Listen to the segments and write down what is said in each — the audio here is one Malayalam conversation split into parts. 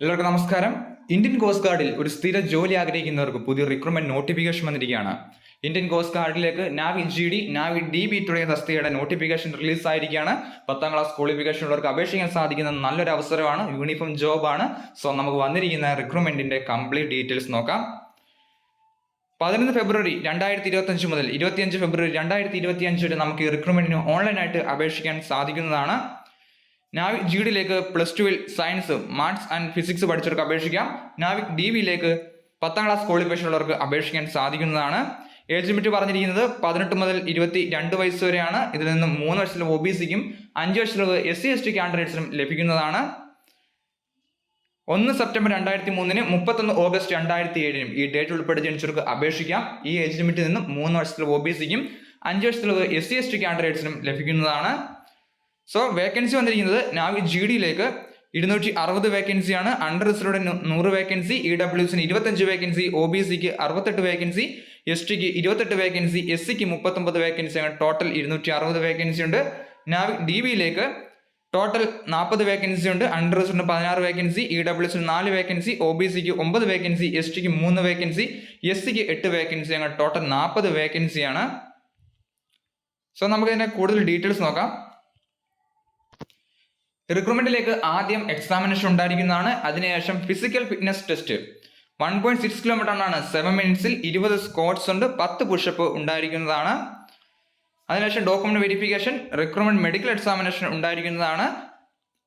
എല്ലാവർക്കും നമസ്കാരം. ഇന്ത്യൻ കോസ്റ്റ് ഗാർഡിൽ ഒരു സ്ഥിര ജോലി ആഗ്രഹിക്കുന്നവർക്ക് പുതിയ റിക്രൂട്ട്മെന്റ് നോട്ടിഫിക്കേഷൻ വന്നിരിക്കുകയാണ്. Indian coast ഗാർഡിലേക്ക് Navik G D Navik D B തുടങ്ങിയ തസ്തികയുടെ നോട്ടിഫിക്കേഷൻ റിലീസ് ആയിരിക്കുകയാണ്. പത്താം ക്ലാസ് ക്വാളിഫിക്കേഷൻ ഉള്ളവർക്ക് അപേക്ഷിക്കാൻ സാധിക്കുന്ന നല്ലൊരു അവസരമാണ് യൂണിഫോം ജോബാണ് സോ നമുക്ക് വന്നിരിക്കുന്ന റിക്രൂട്ട്മെന്റിന്റെ കംപ്ലീറ്റ് ഡീറ്റെയിൽസ് നോക്കാം. പതിനൊന്ന് ഫെബ്രുവരി രണ്ടായിരത്തി ഇരുപത്തഞ്ച് മുതൽ ഇരുപത്തിയഞ്ച് ഫെബ്രുവരി രണ്ടായിരത്തി ഇരുപത്തി അഞ്ച് വരെ നമുക്ക് ഈ റിക്രൂട്ട്മെന്റിന് ഓൺലൈനായിട്ട് അപേക്ഷിക്കാൻ സാധിക്കുന്നതാണ്. നാവിക് ജി ഡിയിലേക്ക് പ്ലസ് ടുവിൽ സയൻസ് മാത്സ് ആൻഡ് ഫിസിക്സ് പഠിച്ചവർക്ക് അപേക്ഷിക്കാം. നാവിക് ഡി വിയിലേക്ക് പത്താം ക്ലാസ് ക്വാളിഫിക്കേഷൻ ഉള്ളവർക്ക് അപേക്ഷിക്കാൻ സാധിക്കുന്നതാണ്. ഏജ് ലിമിറ്റ് പറഞ്ഞിരിക്കുന്നത് പതിനെട്ട് മുതൽ ഇരുപത്തി രണ്ട് വയസ്സ് വരെയാണ്. ഇതിൽ നിന്ന് മൂന്ന് വർഷത്തിലും ഒ ബി സിക്കും അഞ്ച് വർഷത്തിലും എസ് സി എസ് ടി കാൻഡിഡേറ്റ്സിനും ലഭിക്കുന്നതാണ്. ഒന്ന് സെപ്റ്റംബർ രണ്ടായിരത്തി മൂന്നിന് മുപ്പത്തൊന്ന് ഓഗസ്റ്റ് രണ്ടായിരത്തി ഏഴിനും ഈ ഡേറ്റ് ഉൾപ്പെടുത്തി ജനിച്ചവർക്ക് അപേക്ഷിക്കാം. ഈ ഏജ് ലിമിറ്റിൽ നിന്നും മൂന്ന് വർഷത്തിൽ ഒ ബി സിക്കും അഞ്ച് വർഷത്തിൽ എസ് സി എസ് ടി കാൻഡിഡേറ്റ്സിനും ലഭിക്കുന്നതാണ്. സോ വേക്കൻസി വന്നിരിക്കുന്നത് നാവി ജി ഡിയിലേക്ക് ഇരുന്നൂറ്റി അറുപത് വേക്കൻസിയാണ് അണ്ടർ റിസർവ്ഡ് നൂറ് വേക്കൻസി ഇ ഡബ്ല്യുസിന് ഇരുപത്തഞ്ച് വേക്കൻസി ഒ ബി സിക്ക് അറുപത്തെട്ട് വേക്കൻസി എസ് ടിക്ക് ഇരുപത്തെട്ട് വേക്കൻസി എസ് സിക്ക് മുപ്പത്തൊമ്പത് വേക്കൻസി ടോട്ടൽ ഇരുന്നൂറ്റി അറുപത് വേക്കൻസി ഉണ്ട്. നാവി ഡി ബിയിലേക്ക് ടോട്ടൽ നാൽപ്പത് വേക്കൻസി ഉണ്ട്. അണ്ടർ റിസർവ്ഡ് പതിനാറ് വേക്കൻസി ഇ ഡബ്ല്യുസിന് നാല് വേക്കൻസി ഒ ബി സിക്ക് ഒമ്പത് വേക്കൻസി എസ് ടിക്ക് മൂന്ന് വേക്കൻസി എസ് സിക്ക് എട്ട് വേക്കൻസി ടോട്ടൽ നാൽപ്പത് വേക്കൻസിയാണ് സോ നമുക്ക് ഇതിന്റെ കൂടുതൽ ഡീറ്റെയിൽസ് നോക്കാം. റിക്രൂട്ട്മെന്റിലേക്ക് ആദ്യം എക്സാമിനേഷൻ ഉണ്ടായിരിക്കുന്നതാണ്. അതിനുശേഷം physical fitness test one point six kilometre ആണ്. സെവൻ മിനിറ്റ്സിൽ ഇരുപത് സ്കോട്ട്സ് ഉണ്ട്. പത്ത് പുഷപ്പ് ഉണ്ടായിരിക്കുന്നതാണ്. അതിനുശേഷം document verification recruitment medical examination ഉണ്ടായിരിക്കുന്നതാണ്.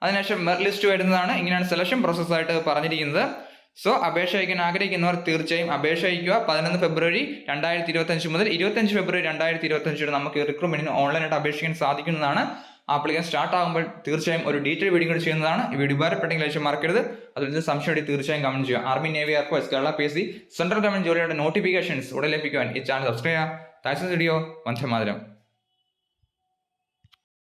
അതിനുശേഷം മെറിറ്റ് ലിസ്റ്റ് വരുന്നതാണ്. ഇങ്ങനെയാണ് സെലക്ഷൻ പ്രോസസ്സായിട്ട് പറഞ്ഞിരിക്കുന്നത്. സോ അപേക്ഷ അയക്കാൻ ആഗ്രഹിക്കുന്നവർ തീർച്ചയായും അപേക്ഷ അയക്കുക. പതിനൊന്ന് ഫെബ്രുവരി രണ്ടായിരത്തി ഇരുപത്തഞ്ച് മുതൽ ഇരുപത്തഞ്ച് ഫെബ്രുവരി രണ്ടായിരത്തി ഇരുപത്തഞ്ച് വരെ നമുക്ക് റിക്രൂട്ട്മെന്റിന് ഓൺലൈനായിട്ട് അപേക്ഷിക്കാൻ സാധിക്കുന്നതാണ്. ആപ്ലിക്കേഷൻ സ്റ്റാർട്ട് ആകുമ്പോൾ തീർച്ചയായും ഒരു ഡീറ്റെയിൽ വീഡിയോ കൂടി ചെയ്യുന്നതാണ്. ഈ വീഡിയോ ഉപകാരപ്പെട്ടെങ്കിൽ ലക്ഷ്യം മറക്കരുത്. അതിൽ സംശയം ഉണ്ടെങ്കിൽ തീർച്ചയായും കമന്റ് ചെയ്യുക. Army navy air force Kerala P S C central government ജോലിയുടെ നോട്ടിഫിക്കേഷൻസ് ഉടൻ ലഭിക്കുവാൻ ഈ ചാനൽ സബ്സ്ക്രൈബ് ചെയ്യുക. താങ്ക്സ് വീഡിയോ വന്ദേ മാതരം.